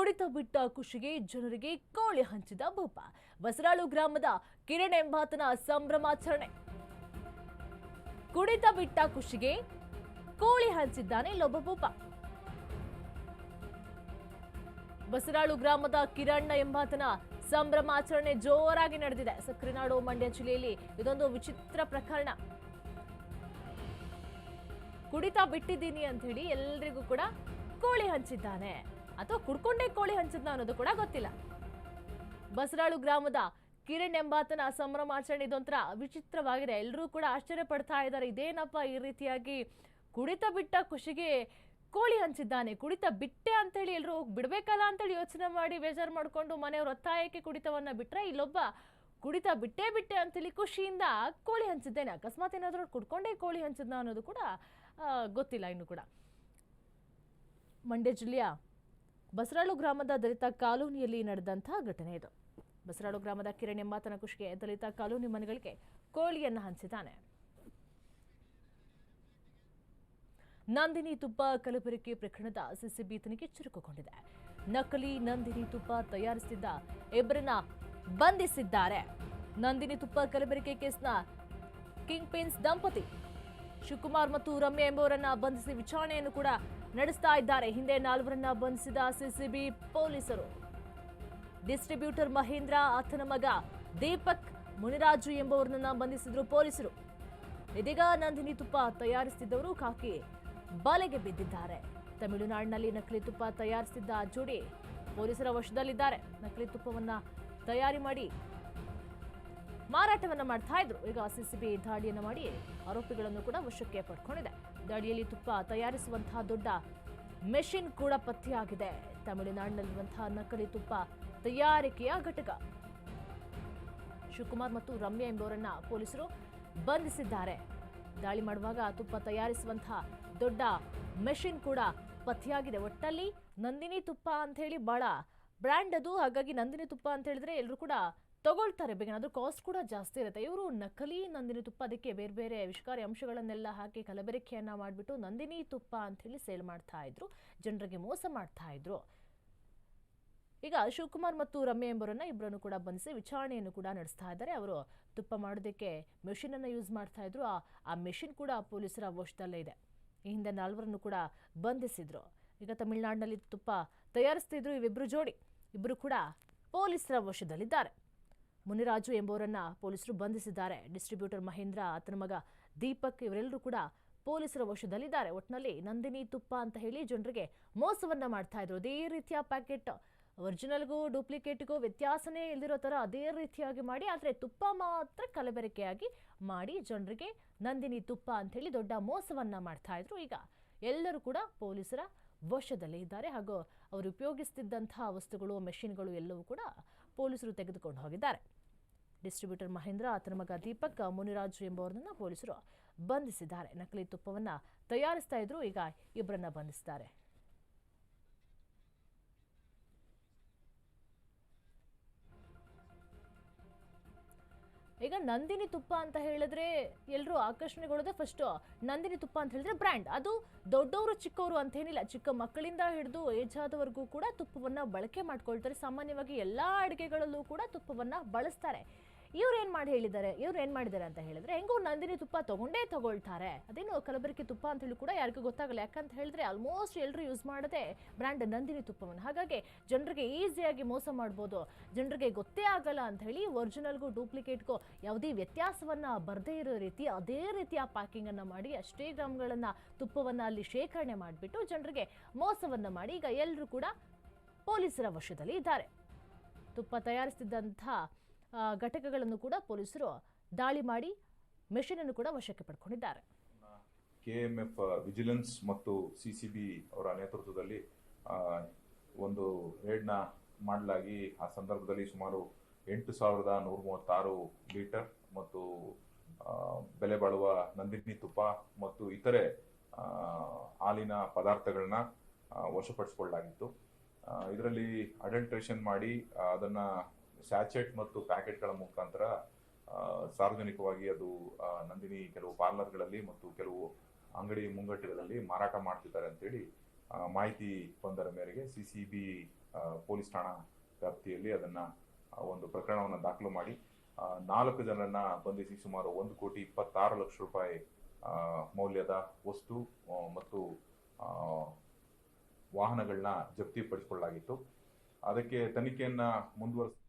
ಕುಡಿತ ಬಿಟ್ಟ ಖುಷಿಗೆ ಜನರಿಗೆ ಕೋಳಿ ಹಂಚಿದ ಭೂಪ. ಬಸರಾಳು ಗ್ರಾಮದ ಕಿರಣ್ ಎಂಬಾತನ ಸಂಭ್ರಮಾಚರಣೆ. ಕುಡಿತ ಬಿಟ್ಟ ಖುಷಿಗೆ ಕೋಳಿ ಹಂಚಿದ್ದಾನೆ ಇಲ್ಲೊಬ್ಬ ಭೂಪ. ಬಸರಾಳು ಗ್ರಾಮದ ಕಿರಣ್ಣ ಎಂಬಾತನ ಸಂಭ್ರಮಾಚರಣೆ ಜೋರಾಗಿ ನಡೆದಿದೆ. ಸಕ್ರಿನಾಡು ಮಂಡ್ಯ ಜಿಲ್ಲೆಯಲ್ಲಿ ಇದೊಂದು ವಿಚಿತ್ರ ಪ್ರಕರಣ. ಕುಡಿತ ಬಿಟ್ಟಿದ್ದೀನಿ ಅಂತ ಹೇಳಿ ಎಲ್ರಿಗೂ ಕೂಡ ಕೋಳಿ ಹಂಚಿದ್ದಾನೆ. ಅಥವಾ ಕುಡ್ಕೊಂಡೇ ಕೋಳಿ ಹಂಚಿದ್ನ ಅನ್ನೋದು ಕೂಡ ಗೊತ್ತಿಲ್ಲ. ಬಸರಾಳು ಗ್ರಾಮದ ಕಿರಣ್ ಎಂಬಾತನ ಸಂಭ್ರಮಾಚರಣೆ ಇದೊಂಥರ ವಿಚಿತ್ರವಾಗಿದೆ. ಎಲ್ಲರೂ ಕೂಡ ಆಶ್ಚರ್ಯ ಪಡ್ತಾ ಇದ್ದಾರೆ. ಇದೇನಪ್ಪ ಈ ರೀತಿಯಾಗಿ ಕುಡಿತ ಬಿಟ್ಟ ಖುಷಿಗೆ ಕೋಳಿ ಹಂಚಿದ್ದಾನೆ. ಕುಡಿತ ಬಿಟ್ಟೆ ಅಂತೇಳಿ ಎಲ್ಲರೂ ಬಿಡಬೇಕಲ್ಲ ಅಂತೇಳಿ ಯೋಚನೆ ಮಾಡಿ ಬೇಜಾರು ಮಾಡ್ಕೊಂಡು ಮನೆಯವ್ರ ಒತ್ತಾಯಕ್ಕೆ ಕುಡಿತವನ್ನ ಬಿಟ್ರೆ ಇಲ್ಲೊಬ್ಬ ಕುಡಿತ ಬಿಟ್ಟೇ ಬಿಟ್ಟೆ ಅಂತೇಳಿ ಖುಷಿಯಿಂದ ಕೋಳಿ ಹಂಚಿದ್ದೇನೆ. ಅಕಸ್ಮಾತ್ ಏನಾದರೂ ಕುಡ್ಕೊಂಡೇ ಕೋಳಿ ಹಂಚಿದ್ನ ಅನ್ನೋದು ಕೂಡ ಗೊತ್ತಿಲ್ಲ ಇನ್ನು ಕೂಡ. ಮಂಡ್ಯ ಜಿಲ್ಲೆಯ ಬಸರಾಳು ಗ್ರಾಮದ ದಲಿತ ಕಾಲೋನಿಯಲ್ಲಿ ನಡೆದಂತಹ ಘಟನೆ ಇದು. ಬಸರಾಳು ಗ್ರಾಮದ ಕಿರಣ್ ಎಂಬಾತನ ಖುಷಿಗೆ ದಲಿತ ಕಾಲೋನಿ ಮನೆಗಳಿಗೆ ಕೋಳಿಯನ್ನು ಹಂಚಿದ್ದಾನೆ. ನಂದಿನಿ ತುಪ್ಪ ಕಲಬೆರಕೆ ಪ್ರಕರಣದ ಸಿಸಿಬಿ ತನಿಖೆ ಚುರುಕುಗೊಂಡಿದೆ. ನಕಲಿ ನಂದಿನಿ ತುಪ್ಪ ತಯಾರಿಸಿದ್ದ ಇಬ್ಬರನ್ನ ಬಂಧಿಸಿದ್ದಾರೆ. ನಂದಿನಿ ತುಪ್ಪ ಕಲಬೆರಕೆ ಕೇಸ್ನ ಕಿಂಗ್ ಪಿನ್ಸ್ ದಂಪತಿ ಶಿವಕುಮಾರ್ ಮತ್ತು ರಮ್ಯ ಎಂಬುವರನ್ನ ಬಂಧಿಸಿ ವಿಚಾರಣೆಯನ್ನು ಕೂಡ ನಡೆಸ್ತಾ ಇದ್ದಾರೆ. ಹಿಂದೆ ನಾಲ್ವರನ್ನ ಬಂಧಿಸಿದ ಸಿಸಿಬಿ ಪೊಲೀಸರು. ಡಿಸ್ಟ್ರಿಬ್ಯೂಟರ್ ಮಹೇಂದ್ರ, ಆತನ ಮಗ ದೀಪಕ್ ಮುನಿರಾಜು ಎಂಬುವರನ್ನ ಬಂಧಿಸಿದ್ರು ಪೊಲೀಸರು. ಇದೀಗ ನಂದಿನಿ ತುಪ್ಪ ತಯಾರಿಸುತ್ತಿದ್ದವರು ಕಾಕಿ ಬಲೆಗೆ ಬಿದ್ದಿದ್ದಾರೆ. ತಮಿಳುನಾಡಿನಲ್ಲಿ ನಕಲಿ ತುಪ್ಪ ತಯಾರಿಸುತ್ತಿದ್ದ ಜೋಡಿ ಪೊಲೀಸರ ವಶದಲ್ಲಿದ್ದಾರೆ. ನಕಲಿ ತುಪ್ಪವನ್ನ ತಯಾರಿ ಮಾಡಿ ಮಾರಾಟವನ್ನ ಮಾಡ್ತಾ ಇದ್ರು. ಈಗ ಸಿಸಿಬಿ ದಾಳಿಯನ್ನು ಮಾಡಿ ಆರೋಪಿಗಳನ್ನು ಕೂಡ ವಶಕ್ಕೆ ಪಡ್ಕೊಂಡಿದೆ. ದಾಳಿಯಲ್ಲಿ ತುಪ್ಪ ತಯಾರಿಸುವಂತಹ ದೊಡ್ಡ ಮೆಷಿನ್ ಕೂಡ ಪತ್ತೆಯಾಗಿದೆ ತಮಿಳುನಾಡಿನಲ್ಲಿರುವಂತಹ ನಕಲಿ ತುಪ್ಪ ತಯಾರಿಕೆಯ ಘಟಕ. ಶಿವಕುಮಾರ್ ಮತ್ತು ರಮ್ಯಾ ಎಂಬುವರನ್ನ ಪೊಲೀಸರು ಬಂಧಿಸಿದ್ದಾರೆ. ದಾಳಿ ಮಾಡುವಾಗ ತುಪ್ಪ ತಯಾರಿಸುವಂತಹ ದೊಡ್ಡ ಮೆಷಿನ್ ಕೂಡ ಪತ್ತೆಯಾಗಿದೆ. ಒಟ್ಟಲ್ಲಿ ನಂದಿನಿ ತುಪ್ಪ ಅಂತ ಹೇಳಿ ಬಹಳ ಬ್ರ್ಯಾಂಡ್ ಅದು. ಹಾಗಾಗಿ ನಂದಿನಿ ತುಪ್ಪ ಅಂತ ಹೇಳಿದ್ರೆ ಎಲ್ಲರೂ ಕೂಡ ತಗೊಳ್ತಾರೆ. ಬೇಗ ಅದ್ರ ಕಾಸ್ಟ್ ಕೂಡ ಜಾಸ್ತಿ ಇರುತ್ತೆ. ಇವರು ನಕಲಿ ನಂದಿನಿ ತುಪ್ಪ ಅದಕ್ಕೆ ಬೇರೆ ಬೇರೆ ವಿಷಕಾರಿ ಅಂಶಗಳನ್ನೆಲ್ಲ ಹಾಕಿ ಕಲಬೆರಕೆಯನ್ನ ಮಾಡಿಬಿಟ್ಟು ನಂದಿನಿ ತುಪ್ಪ ಅಂತ ಹೇಳಿ ಸೇಲ್ ಮಾಡ್ತಾ ಇದ್ರು. ಜನರಿಗೆ ಮೋಸ ಮಾಡ್ತಾ ಇದ್ರು. ಈಗ ಶಿವಕುಮಾರ್ ಮತ್ತು ರಮ್ಯ ಎಂಬರನ್ನು ಇಬ್ಬರನ್ನು ಕೂಡ ಬಂಧಿಸಿ ವಿಚಾರಣೆಯನ್ನು ಕೂಡ ನಡೆಸ್ತಾ ಇದ್ದಾರೆ. ಅವರು ತುಪ್ಪ ಮಾಡೋದಕ್ಕೆ ಮೆಷಿನ್ ಅನ್ನ ಯೂಸ್ ಮಾಡ್ತಾ ಇದ್ರು. ಆ- ಆ ಮೆಷಿನ್ ಕೂಡ ಪೊಲೀಸರ ವಶದಲ್ಲೇ ಇದೆ. ಈ ಹಿಂದೆ ನಾಲ್ವರನ್ನು ಕೂಡ ಬಂಧಿಸಿದ್ರು. ಈಗ ತಮಿಳುನಾಡಿನಲ್ಲಿ ತುಪ್ಪ ತಯಾರಿಸ್ತಿದ್ರು ಇವಿಬ್ಬರು ಜೋಡಿ. ಇಬ್ಬರು ಕೂಡ ಪೊಲೀಸರ ವಶದಲ್ಲಿದ್ದಾರೆ. ಮುನಿರಾಜು ಎಂಬುವರನ್ನ ಪೊಲೀಸರು ಬಂಧಿಸಿದ್ದಾರೆ. ಡಿಸ್ಟ್ರಿಬ್ಯೂಟರ್ ಮಹೇಂದ್ರ, ಆತನ ಮಗ ದೀಪಕ್ ಇವರೆಲ್ಲರೂ ಕೂಡ ಪೊಲೀಸರ ವಶದಲ್ಲಿದ್ದಾರೆ. ಒಟ್ಟಿನಲ್ಲಿ ನಂದಿನಿ, ತುಪ್ಪ ಅಂತ ಹೇಳಿ ಜನರಿಗೆ ಮೋಸವನ್ನ ಮಾಡ್ತಾ ಇದ್ರು. ಅದೇ ರೀತಿಯ ಪ್ಯಾಕೆಟ್ ಒರಿಜಿನಲ್ಗೂ ಡೂಪ್ಲಿಕೇಟ್ಗೂ ವ್ಯತ್ಯಾಸನೇ ಇಲ್ದಿರೋ ಥರ ಅದೇ ರೀತಿಯಾಗಿ ಮಾಡಿ, ಆದರೆ ತುಪ್ಪ ಮಾತ್ರ ಕಲಬೆರಕೆಯಾಗಿ ಮಾಡಿ ಜನರಿಗೆ ನಂದಿನಿ, ತುಪ್ಪ ಅಂತ ಹೇಳಿ ದೊಡ್ಡ ಮೋಸವನ್ನ ಮಾಡ್ತಾ ಇದ್ರು. ಈಗ ಎಲ್ಲರೂ ಕೂಡ ಪೊಲೀಸರ ವಶದಲ್ಲಿ ಇದ್ದಾರೆ. ಹಾಗೂ ಅವರು ಉಪಯೋಗಿಸ್ತಿದ್ದಂತಹ ವಸ್ತುಗಳು, ಮೆಷಿನ್ಗಳು ಎಲ್ಲವೂ ಕೂಡ ಪೊಲೀಸರು ತೆಗೆದುಕೊಂಡು ಹೋಗಿದ್ದಾರೆ. ಡಿಸ್ಟ್ರಿಬ್ಯೂಟರ್ ಮಹೇಂದ್ರ, ಆತನ ಮಗ ದೀಪಕ್, ಮುನಿರಾಜು ಎಂಬುವರನ್ನ ಪೊಲೀಸರು ಬಂಧಿಸಿದ್ದಾರೆ. ನಕಲಿ ತುಪ್ಪವನ್ನು ತಯಾರಿಸ್ತಾ ಇದ್ರು, ಈಗ ಇಬ್ಬರನ್ನ ಬಂಧಿಸಿದ್ದಾರೆ. ಈಗ ನಂದಿನಿ ತುಪ್ಪ ಅಂತ ಹೇಳಿದ್ರೆ ಎಲ್ಲರೂ ಆಕರ್ಷಣೆಗೊಳ್ಳೋದೇ ಫಸ್ಟ್ ನಂದಿನಿ ತುಪ್ಪ ಅಂತ ಹೇಳಿದ್ರೆ ಬ್ರ್ಯಾಂಡ್ ಅದು ದೊಡ್ಡವರು ಚಿಕ್ಕವರು ಅಂತ ಏನಿಲ್ಲ ಚಿಕ್ಕ ಮಕ್ಕಳಿಂದ ಹಿಡಿದು ಏಜ್ ಆದವರೆಗೂ ಕೂಡ ತುಪ್ಪವನ್ನು ಬಳಕೆ ಮಾಡ್ಕೊಳ್ತಾರೆ. ಸಾಮಾನ್ಯವಾಗಿ ಎಲ್ಲ ಅಡುಗೆಗಳಲ್ಲೂ ಕೂಡ ತುಪ್ಪವನ್ನು ಬಳಸ್ತಾರೆ. ಇವ್ರು ಏನು ಮಾಡಿ ಹೇಳಿದ್ದಾರೆ? ಇವ್ರು ಏನು ಮಾಡಿದ್ದಾರೆ ಅಂತ ಹೇಳಿದ್ರೆ ಹೆಂಗೋ ನಂದಿನಿ ತುಪ್ಪ ತಗೊಂಡೇ ತಗೊಳ್ತಾರೆ. ಅದೇನು ಕಲಬೆರಕೆ ತುಪ್ಪ ಅಂತ ಹೇಳಿ ಕೂಡ ಯಾರಿಗೂ ಗೊತ್ತಾಗಲ್ಲ. ಯಾಕಂತ ಹೇಳಿದ್ರೆ ಆಲ್ಮೋಸ್ಟ್ ಎಲ್ಲರೂ ಯೂಸ್ ಮಾಡದೆ ಬ್ರ್ಯಾಂಡ್ ನಂದಿನಿ ತುಪ್ಪವನ್ನು. ಹಾಗಾಗಿ ಜನರಿಗೆ ಈಸಿಯಾಗಿ ಮೋಸ ಮಾಡ್ಬೋದು. ಜನರಿಗೆ ಗೊತ್ತೇ ಆಗಲ್ಲ ಅಂತ ಹೇಳಿ ಒರಿಜಿನಲ್ಗೂ ಡೂಪ್ಲಿಕೇಟ್ಗೂ ಯಾವುದೇ ವ್ಯತ್ಯಾಸವನ್ನ ಬರದೇ ಇರೋ ರೀತಿ ಅದೇ ರೀತಿಯ ಪ್ಯಾಕಿಂಗ್ ಅನ್ನ ಮಾಡಿ ಅಷ್ಟೇ ಗ್ರಾಮ್ಗಳನ್ನು ತುಪ್ಪವನ್ನ ಅಲ್ಲಿ ಶೇಖರಣೆ ಮಾಡಿಬಿಟ್ಟು ಜನರಿಗೆ ಮೋಸವನ್ನ ಮಾಡಿ ಈಗ ಎಲ್ಲರೂ ಕೂಡ ಪೊಲೀಸರ ವಶದಲ್ಲಿ ಇದ್ದಾರೆ. ತುಪ್ಪ ತಯಾರಿಸುತ್ತಿದ್ದಂಥ ಆ, ಘಟಕಗಳನ್ನು ಕೂಡ ಪೊಲೀಸರು ದಾಳಿ ಮಾಡಿ ಮೆಷಿನ್ ಅನ್ನು ಕೂಡ ವಶಕ್ಕೆ ಪಡ್ಕೊಂಡಿದ್ದಾರೆ. ಕೆಎಂಎಫ್ ವಿಜಿಲೆನ್ಸ್ ಮತ್ತು ಸಿಸಿಬಿ ಅವರ ನೇತೃತ್ವದಲ್ಲಿ ಒಂದು ರೇಡ್ನ ಮಾಡಲಾಗಿ ಆ ಸಂದರ್ಭದಲ್ಲಿ ಸುಮಾರು ಎಂಟು ಸಾವಿರದ ನೂರ ಮೂವತ್ತಾರು ಲೀಟರ್ ಮತ್ತು ಬೆಲೆ ಬಾಳುವ ನಂದಿನಿ ತುಪ್ಪ ಮತ್ತು ಇತರೆ ಹಾಲಿನ ಪದಾರ್ಥಗಳನ್ನ ವಶಪಡಿಸಿಕೊಳ್ಳಲಾಗಿತ್ತು. ಇದರಲ್ಲಿ ಅಡಲ್ಟ್ರೇಷನ್ ಮಾಡಿ ಅದನ್ನ ಸ್ಯಾಚೆಟ್ ಮತ್ತು ಪ್ಯಾಕೆಟ್ಗಳ ಮುಖಾಂತರ ಸಾರ್ವಜನಿಕವಾಗಿ ಅದು ನಂದಿನಿ ಕೆಲವು ಪಾರ್ಲರ್ಗಳಲ್ಲಿ ಮತ್ತು ಕೆಲವು ಅಂಗಡಿ ಮುಂಗಟ್ಟುಗಳಲ್ಲಿ ಮಾರಾಟ ಮಾಡ್ತಿದ್ದಾರೆ ಅಂತೇಳಿ ಮಾಹಿತಿ ಬಂದರ ಮೇರೆಗೆ ಸಿ ಸಿ ಬಿ ಪೊಲೀಸ್ ಠಾಣಾ ವ್ಯಾಪ್ತಿಯಲ್ಲಿ ಅದನ್ನು ಒಂದು ಪ್ರಕರಣವನ್ನು ದಾಖಲು ಮಾಡಿ ನಾಲ್ಕು ಜನರನ್ನ ಬಂಧಿಸಿ ಸುಮಾರು ಒಂದು ಕೋಟಿ ಇಪ್ಪತ್ತಾರು ಲಕ್ಷ ರೂಪಾಯಿ ಮೌಲ್ಯದ ವಸ್ತು ಮತ್ತು ವಾಹನಗಳನ್ನ ಜಪ್ತಿ ಜಪ್ತಿಪಡಿಸಿಕೊಳ್ಳಲಾಗಿತ್ತು. ಅದಕ್ಕೆ ತನಿಖೆಯನ್ನ ಮುಂದುವರಿಸ